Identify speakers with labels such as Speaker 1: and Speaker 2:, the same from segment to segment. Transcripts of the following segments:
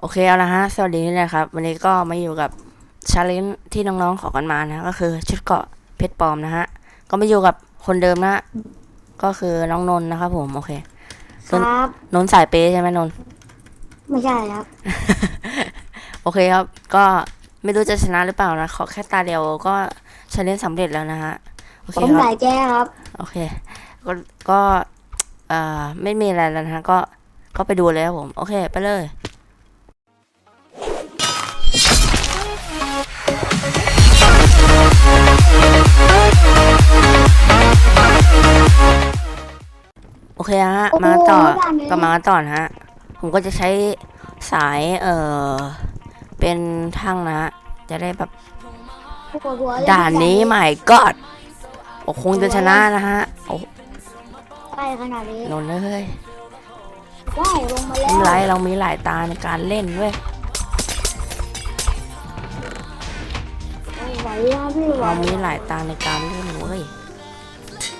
Speaker 1: โอเคเอาละฮะ สวัสดีนะครับ วันนี้ก็มาอยู่กับชาเลนจ์ที่น้องๆขอกันมานะก็คือชุดเกราะเพชรปลอมนะฮะ ก็มาอยู่กับคนเดิมนะ ก็คือน้องนนท์นะครับผมโอเค
Speaker 2: ครับ
Speaker 1: นนท์สายเปย์ใช่ไหมนนท์
Speaker 2: ไม่ใช่ครับ
Speaker 1: โอเคครับ ก็ไม่รู้จะชนะหรือเปล่านะขอแค่ตาเดียวก็ชาเลนจ์สำเร็จแล้วนะฮะโอเค
Speaker 2: ผม
Speaker 1: ครับ
Speaker 2: สายแก้ครับ
Speaker 1: โอเค ก็ก็เอ่อไม่มีอะไรแล้วนะฮะก็ก็ไปดูเลยครับผม โอเค ไปเลย โอเคฮะ มาต่อก็มาต่อนะฮะ ผมก็จะใช้สายเอ่อเป็นทั้งนะฮะ จะได้แบบ
Speaker 2: ปวดหัวเลย
Speaker 1: ด่านนี้ใหม่ก็โอ้คงจะชนะนะฮะ โอ้
Speaker 2: ไปขนาดนี้
Speaker 1: นนท์เลย
Speaker 2: ว้าวลงมาแล้
Speaker 1: ไม่
Speaker 2: ว
Speaker 1: เป็นไรเรามีหลายตาในการเล่นเว้ย
Speaker 2: ไม่ไหวครับพี่ไหว
Speaker 1: เรามีหลายตาในการเล่นเว้ย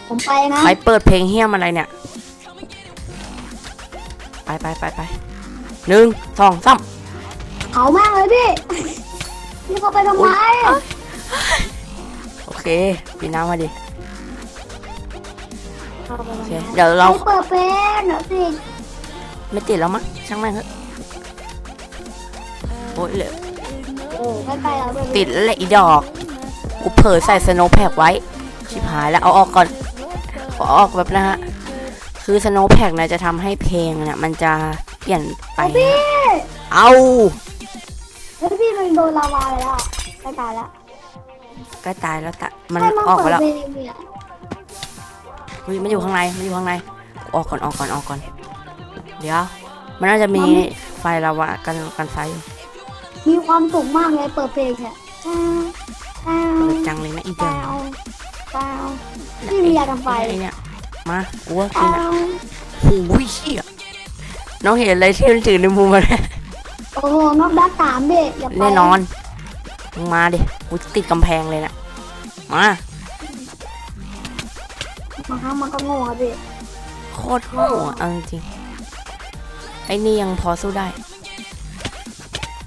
Speaker 2: ผมไปนะ
Speaker 1: ใครเปิดเพลงเฮี้ยมอะไรเนี่ย ไปไปไปไปหนึ่งสองสาม
Speaker 2: เขามากเลยพี่พี่เขาไปทำไม
Speaker 1: โอเคปีน้ำมาดิ
Speaker 2: เขาไป
Speaker 1: โอ
Speaker 2: ทำ
Speaker 1: เค
Speaker 2: ไม
Speaker 1: เดี๋ยวเรา
Speaker 2: ใครเปิดเป็นเดี๋ยวสิ
Speaker 1: ไม่ติดแล้วมั้งช่างแม่งเถอะโอ้ยเหลือ
Speaker 2: เออไม่ไปแล้วด้วย
Speaker 1: ติดแล้วแหละอีดอกกูเผลอใส่สโนว์แพ็กไว้ชิบหายแล้วเอาออกก่อนขอออกแบบนะฮะ คือสโนว์แพ็กเนี่ยจะทำให้เพลงเนี่ยมันจะเปลี่ยนไป
Speaker 2: พี่
Speaker 1: เอา
Speaker 2: เฮ้ยพี่มันโดนลาวาไปแล้วใกล้ตายแล้ว
Speaker 1: ใกล้ตายแล้วตะมัน
Speaker 2: ให้
Speaker 1: ออกไป
Speaker 2: เปิด
Speaker 1: แล้ว
Speaker 2: เพลงเนี่ย
Speaker 1: เฮ้ยมันอยู่ข้างในมันอยู่ข้างในออกก่อนออกก่อนออกก่อน เดี๋ยว มันน่าจะมีไฟลาวากันกันไฟอยู่
Speaker 2: มีความสุขมากเลยเปิดเพลงเนี่ยอ้าว
Speaker 1: เปิดจังเลยนะอีเดี
Speaker 2: อ้าววอ้าวพี่มียาทำไฟ
Speaker 1: ไอเนี่ย มากูว่ากิ
Speaker 2: อ้าน
Speaker 1: อะ
Speaker 2: ว
Speaker 1: โอ้ยเชี่ยน้องเห็นอะไรที่มันถือในมือมาเนี่ย
Speaker 2: โอ้โหนอกดักสามเด็กอย่าไป
Speaker 1: แน่นอนมึงมาดิกูติดกำแพงเลยนะมา
Speaker 2: บางครั้งมันก็โง่ครับพี่
Speaker 1: โคตรโหดเอาจริงๆไอ้นี่ยังพอสู้ได้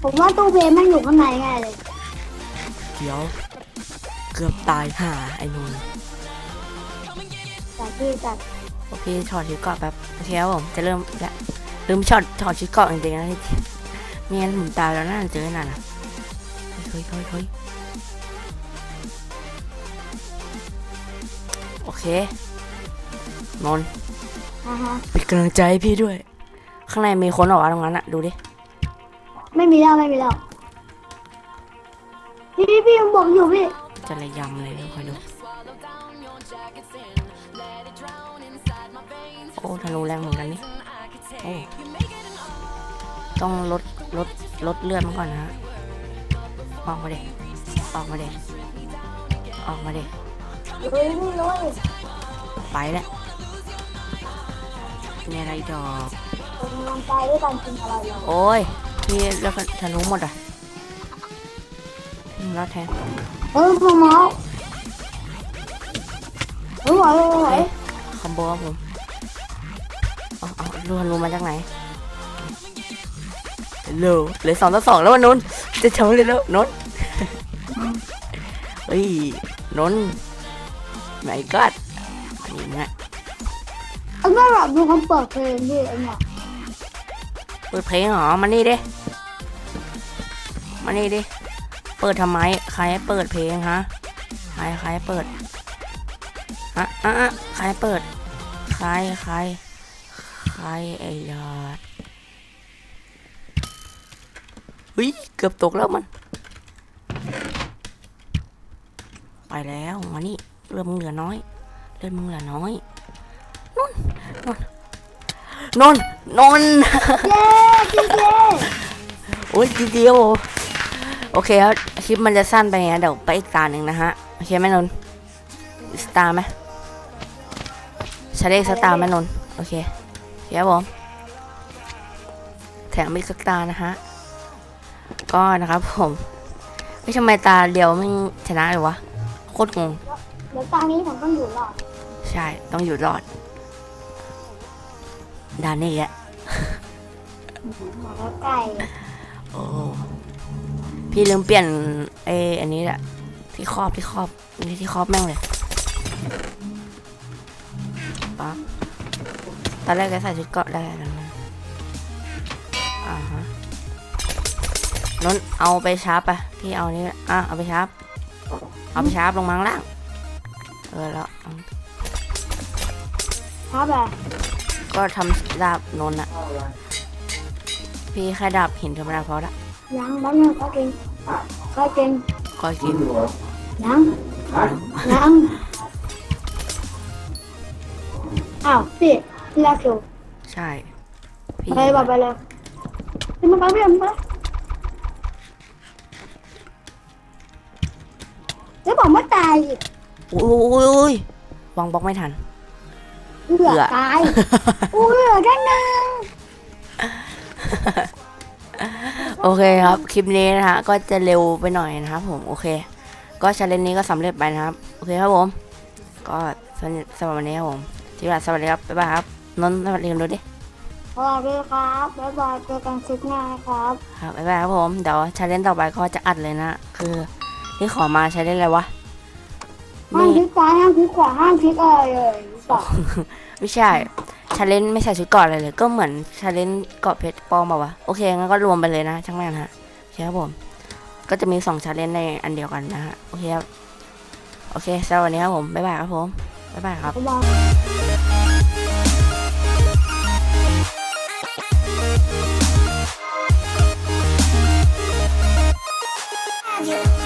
Speaker 2: ผมว่าตู้เพลงมันอยู่ข้างในแน่เลย
Speaker 1: เดี๋ยว เกือบตายห่าไอ้นุ่น
Speaker 2: แต่พี่จัด
Speaker 1: โอเคถอดชุดเกราะแบบโอเคครับผมจะเริ่มแล้วลืมช็อตถอดชุดเกราะจริงๆนะที่ไม่งั้นผมตายแล้วน่าจะเจอน่ะนะเฮ้ยเฮ้ยเฮ้ยโอเคนนท์
Speaker 2: นะฮะ
Speaker 1: เป็นกำลังใจให้พี่ด้วย ข้างในมีคนออกมาตรงนั้นอะดูดิ
Speaker 2: ไม่มีแล้วไม่มีแล้วพี่พี่พี่ยังบอกอยู่พี่
Speaker 1: จะระยำเลยคอยดู โอ้ธนูแรงเหมือนกันนี่โอ้ต้องลดลดลดเลือดมันก่อนนะฮะออกมาเด็ออกมาเด็ออกมาเด็
Speaker 2: เฮ้ยพี่เลย
Speaker 1: ไปแล้วเนี่ยอะไรดอก
Speaker 2: เป็นกำลังใจด้วยการกินอะไรเรา
Speaker 1: โอ้ยพี่แล้วก็ธนูหมดอะอืมรอดแทน
Speaker 2: เออพวกหมอเออไหวไหวไหว
Speaker 1: คอมโบครับผมเอาเอาดูธนูมาจากไหนเหลวเหลือสองต่อสองแล้ววะนนท์จะชมเลยแล้วนนท์เฮ้ยนนท์ไหนกัดนี่ไง
Speaker 2: เออไม่แบบดูคำเปิดเพลงพี่ไอ้เนี่ย
Speaker 1: เปิดเพลงเหรอมานี่ดิมานี่ดิเปิดทำไมใครให้เปิดเพลงฮะใครใครให้เปิดฮะ อะอะใครเปิด ใครใครใครไอ้ยอดเฮ้ยเกือบตกแล้วมัน ไปแล้วมานี่เลือมึงเหลือน้อยเลือดมึงเหลือน้อยนนนนนนน
Speaker 2: เย้พี่เย้
Speaker 1: โอ้ยทีเดียวโอเคครับคลิปมันจะสั้นไปไงเดี๋ยวไปอีกตาหนึ่งนะฮะโอเคไหมนนสตาร์ไหม ใช้เลขสตาร์ไหมนนท์โอเคเดี๋ยวผมแถมอีกสตาร์นะฮะ ก็นะครับผมไม่ทำไมตาเดียวไม่ชนะเลยวะ โคตรงง
Speaker 2: เดี๋ยวตอนนี้ผมต้องอยู่รอด
Speaker 1: ใช่ ต้องอยู่รอดด่านนี้แหละ
Speaker 2: หมอใกล้
Speaker 1: โอ้พี่ลืมเปลี่ยนไออันนี้แหละที่ครอบที่ครอบอันนี้ที่ครอบแม่งเลย ปั๊บตอนแรกก็ใส่ชุดเกราะได้กันนะอ่าฮะนนท์เอาไปชาร์ปไปพี่เอานี้อะเอาไปชาร์ปเอาไปชาร์ปลงมาข้างล่าง เออแล้วเอา
Speaker 2: ครับแบบ
Speaker 1: ก็ทำดาบนนท์อะพี่แค่ดาบหินธรรมดาพอละ
Speaker 2: ยังแป๊บนึงก็กินก็กิน
Speaker 1: ก็กิน
Speaker 2: ยังยัง อ้าวพี่พี่ลาคิว
Speaker 1: ใช่พี่
Speaker 2: ไปบอกไปเลยพี่มาไปพี่มาไปแล้วบอกไม่ตายอีก
Speaker 1: อุ้ยอุ้ยอุ้ยวางบล็อกไม่ทัน
Speaker 2: เหลือตายอุ้ยเหลือแค่หนึ่ง
Speaker 1: โอเคครับ คลิปนี้นะฮะ ก็จะเร็วไปหน่อยนะครับผม โอเค ก็ชาเลนนี้ก็สำเร็จไปนะครับ โอเคครับผม ก็สำหรับสำหรับวันนี้ครับผม ที่ว่าสวัสดีครับบ๊ายบายครับนนท์สวัสดีกันดูดิ
Speaker 2: สวัสดีครับบ๊ายบายเจอกันคลิปหน้าครับ
Speaker 1: ครับบ๊ายบายครับผมเดี๋ยวชาเลนต่อไปก็จะอัดเลยนะ คือที่ขอมาชาเลนอะไรวะ
Speaker 2: ห้ามคลิกซ้ายห้ามคลิกขวาห้ามคลิกอะไรเลยบอก
Speaker 1: ไม่ใช่ชาเลนไม่ใส่ชุดเกราะอะไรเลย ก็เหมือนชาเลนเกราะเพชรปลอมมาวะโอเคงั้นก็รวมไปเลยนะช่างแม่งฮะโอเคครับผม ก็จะมีสองชาเลนในอันเดียวกันนะฮะโอเคครับโอเคสำหรับวันนี้ครับผมบ๊ายบายครับผมบ๊ายบายครับ
Speaker 2: บ๊ายบาย love you.